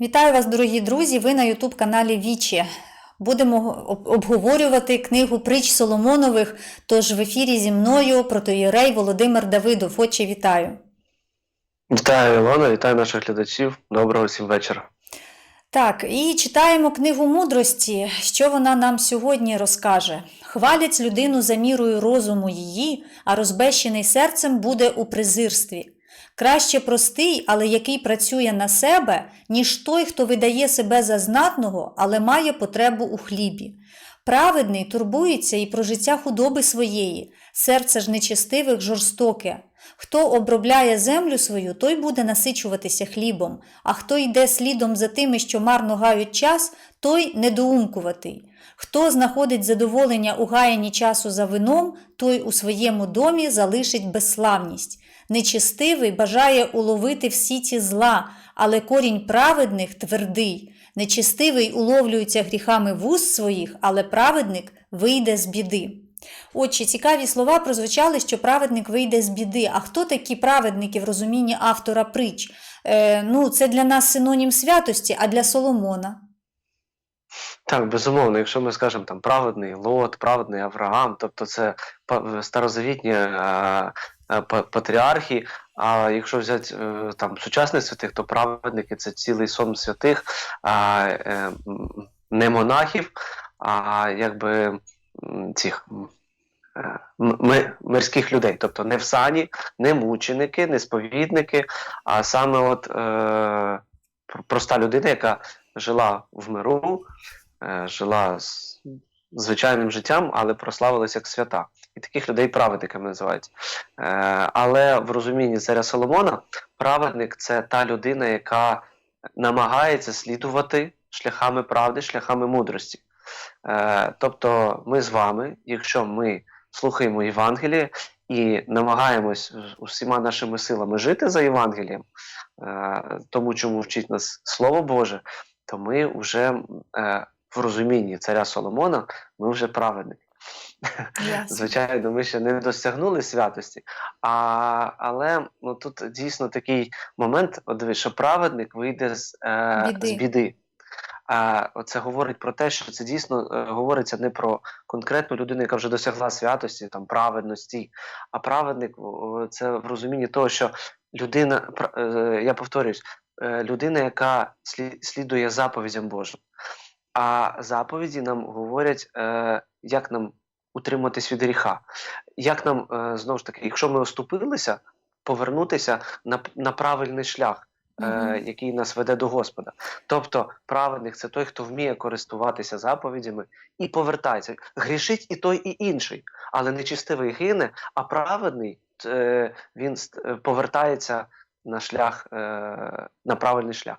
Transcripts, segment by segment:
Вітаю вас, дорогі друзі! Ви на Ютуб каналі Вічі. Будемо обговорювати книгу притч Соломонових. Тож в ефірі зі мною протоєрей Володимир Давидов. Отче, вітаю. Вітаю Ілона, вітаю наших глядачів. Доброго всім вечора. Так, і читаємо книгу мудрості. Що вона нам сьогодні розкаже? Хвалять людину за мірою розуму її, а розбещений серцем буде у презирстві. Краще простий, але який працює на себе, ніж той, хто видає себе за знатного, але має потребу у хлібі. Праведний турбується і про життя худоби своєї, серце ж нечестивих жорстоке. Хто обробляє землю свою, той буде насичуватися хлібом, а хто йде слідом за тими, що марно гають час, той недоумкуватий. Хто знаходить задоволення у гаянні часу за вином, той у своєму домі залишить безславність. Нечестивий бажає уловити всі ті зла, але корінь праведних твердий. Нечестивий уловлюється гріхами вуст своїх, але праведник вийде з біди. Отже, цікаві слова прозвучали, що праведник вийде з біди. А хто такі праведники в розумінні автора притч? Е, ну, це для нас синонім святості, а для Соломона. Так, безумовно, якщо ми скажемо там праведний Лот, праведний Авраам, тобто це старозавітні е, е, патріархи. А якщо взяти е, там сучасних святих, то праведники це цілий сон святих, а, е, не монахів, а якби цих. мирських людей, тобто не в сані, не мученики, не сповідники, а саме от е, проста людина, яка жила в миру, жила з звичайним життям, але прославилася як свята. І таких людей праведниками називають. Е, але в розумінні царя Соломона праведник це та людина, яка намагається слідувати шляхами правди, шляхами мудрості. Е, тобто ми з вами, якщо ми слухаємо Євангеліє і намагаємось усіма нашими силами жити за Євангелієм, е, тому чому вчить нас Слово Боже, то ми вже е, в розумінні царя Соломона ми вже праведники. Ясно. Звичайно, ми ще не досягнули святості, а, але ну, тут дійсно такий момент, от дивись, що праведник вийде з, е, Біди. з біди. А, оце говорить про те, що це дійсно е, говориться не про конкретну людину, яка вже досягла святості, там праведності, а праведник це в розумінні того, що людина, е, я повторюсь, е, людина, яка слідує заповідям Божим. А заповіді нам говорять, е, як нам утриматись від гріха. Як нам е, знову ж таки, якщо ми оступилися, повернутися на, на правильний шлях, е, Мгм. який нас веде до Господа. Тобто, праведник це той, хто вміє користуватися заповідями і повертається. Грішить і той, і інший, але нечистивий гине, а праведний е, він повертається на шлях, е, на правильний шлях.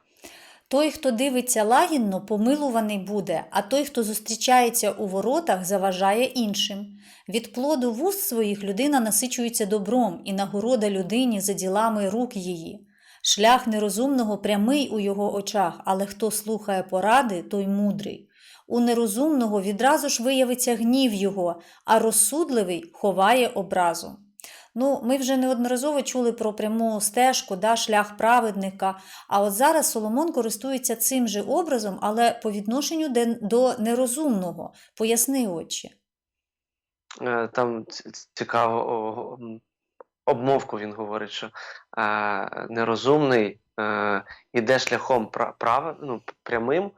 Той, хто дивиться лагідно, помилуваний буде, а той, хто зустрічається у воротах, заважає іншим. Від плоду вуст своїх людина насичується добром, і нагорода людині за ділами рук її. Шлях нерозумного прямий у його очах, але хто слухає поради, той мудрий. У нерозумного відразу ж виявиться гнів його, а розсудливий ховає образу. Ну, ми вже неодноразово чули про пряму стежку, да, шлях праведника. А от зараз Соломон користується цим же образом, але по відношенню до нерозумного. Поясни, отче. Е, Там цікаво обмовку він говорить, що е, нерозумний е, іде шляхом прав, ну, прямим,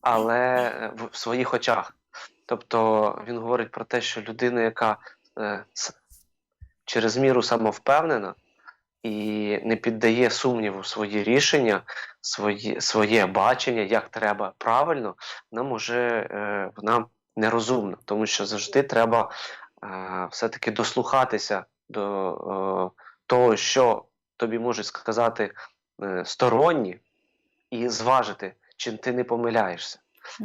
але в, своїх очах. Тобто він говорить про те, що людина, яка через міру самовпевнена і не піддає сумніву свої рішення, свої, своє бачення, як треба правильно, нам уже е, вона нерозумна, тому що завжди треба е, все-таки дослухатися до е, того, що тобі можуть сказати е, сторонні, і зважити, чи ти не помиляєшся.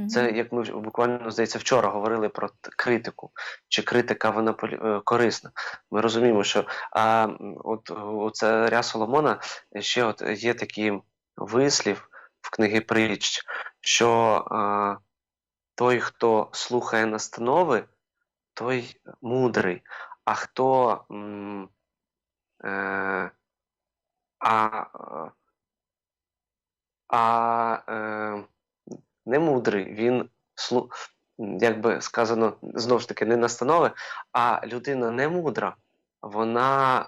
Це як ми буквально здається вчора говорили про критику, чи критика вона е, корисна. Ми розуміємо, що а, от у царя Соломона ще от є такий вислів в книги притч, що а, той, хто слухає настанови, той мудрий, а хто м, е, а, А е, немудрий, він як би сказано, знову ж таки, не настанови, а людина немудра, вона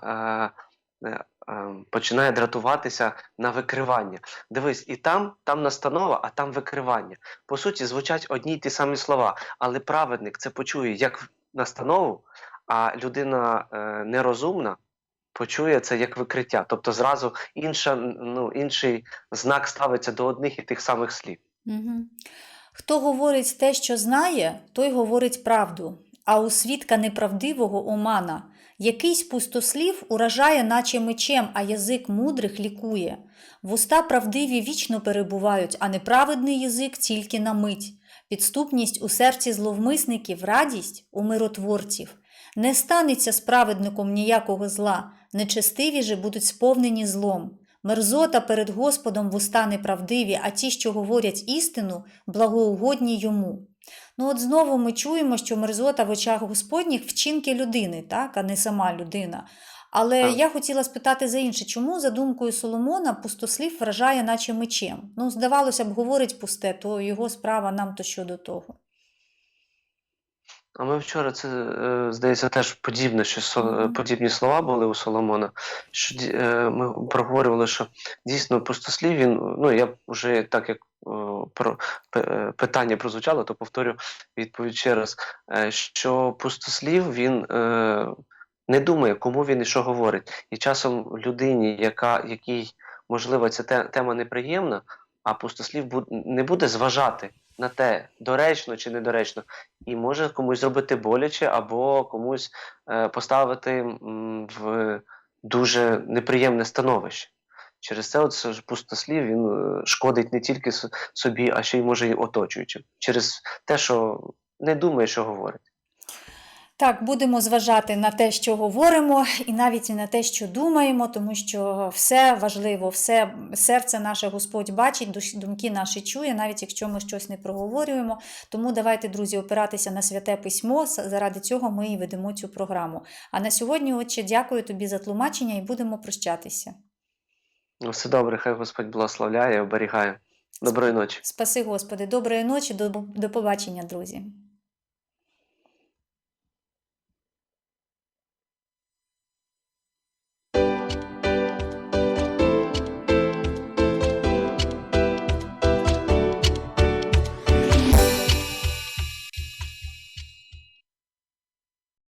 е, е, е, починає дратуватися на викривання. Дивись, і там, там настанова, а там викривання. По суті, звучать одні й ті самі слова, але праведник це почує як настанову, а людина е, нерозумна почує це як викриття. Тобто зразу інша, ну, інший знак ставиться до одних і тих самих слів. Угу. Хто говорить те, що знає, той говорить правду, а у свідка неправдивого омана. Якийсь пустослів уражає, наче мечем, а язик мудрих лікує. Вуста правдиві вічно перебувають, а неправедний язик тільки на мить. Підступність у серці зловмисників, радість у миротворців. Не станеться справедником ніякого зла, нечестиві же будуть сповнені злом. Мерзота перед Господом вуста неправдиві, а ті, що говорять істину, благоугодні йому. Ну от знову ми чуємо, що мерзота в очах Господніх вчинки людини, так, а не сама людина. Але Так. я хотіла спитати за інше, чому, за думкою Соломона, пустослів вражає, наче мечем? Ну, здавалося б, говорить пусте, то його справа нам то що до того. А ми вчора це, е, здається, теж подібне, що подібні слова були у Соломона. Що е, ми проговорювали, що дійсно пустослів він, ну я вже так як про е, питання прозвучало, то повторю відповідь ще раз. Що пустослів він не думає, кому він і що говорить. І часом людині, яка, якій, можливо, ця тема неприємна, а пустослів не буде зважати на те, доречно чи недоречно, і може комусь зробити боляче, або комусь е, поставити в дуже неприємне становище. Через це от пустослів він е, шкодить не тільки собі, а ще й може й оточуючим. Через те, що не думає, що говорить. Так, будемо зважати на те, що говоримо, і навіть на те, що думаємо, тому що все важливо, все серце наше Господь бачить, думки наші чує, навіть якщо ми щось не проговорюємо. Тому давайте, друзі, опиратися на святе письмо. Заради цього ми і ведемо цю програму. А на сьогодні, отче, дякую тобі за тлумачення і будемо прощатися. Ну, все добре, хай Господь благословляє, оберігає. Доброї ночі. Спаси, Господи, доброї ночі, до, до побачення, друзі.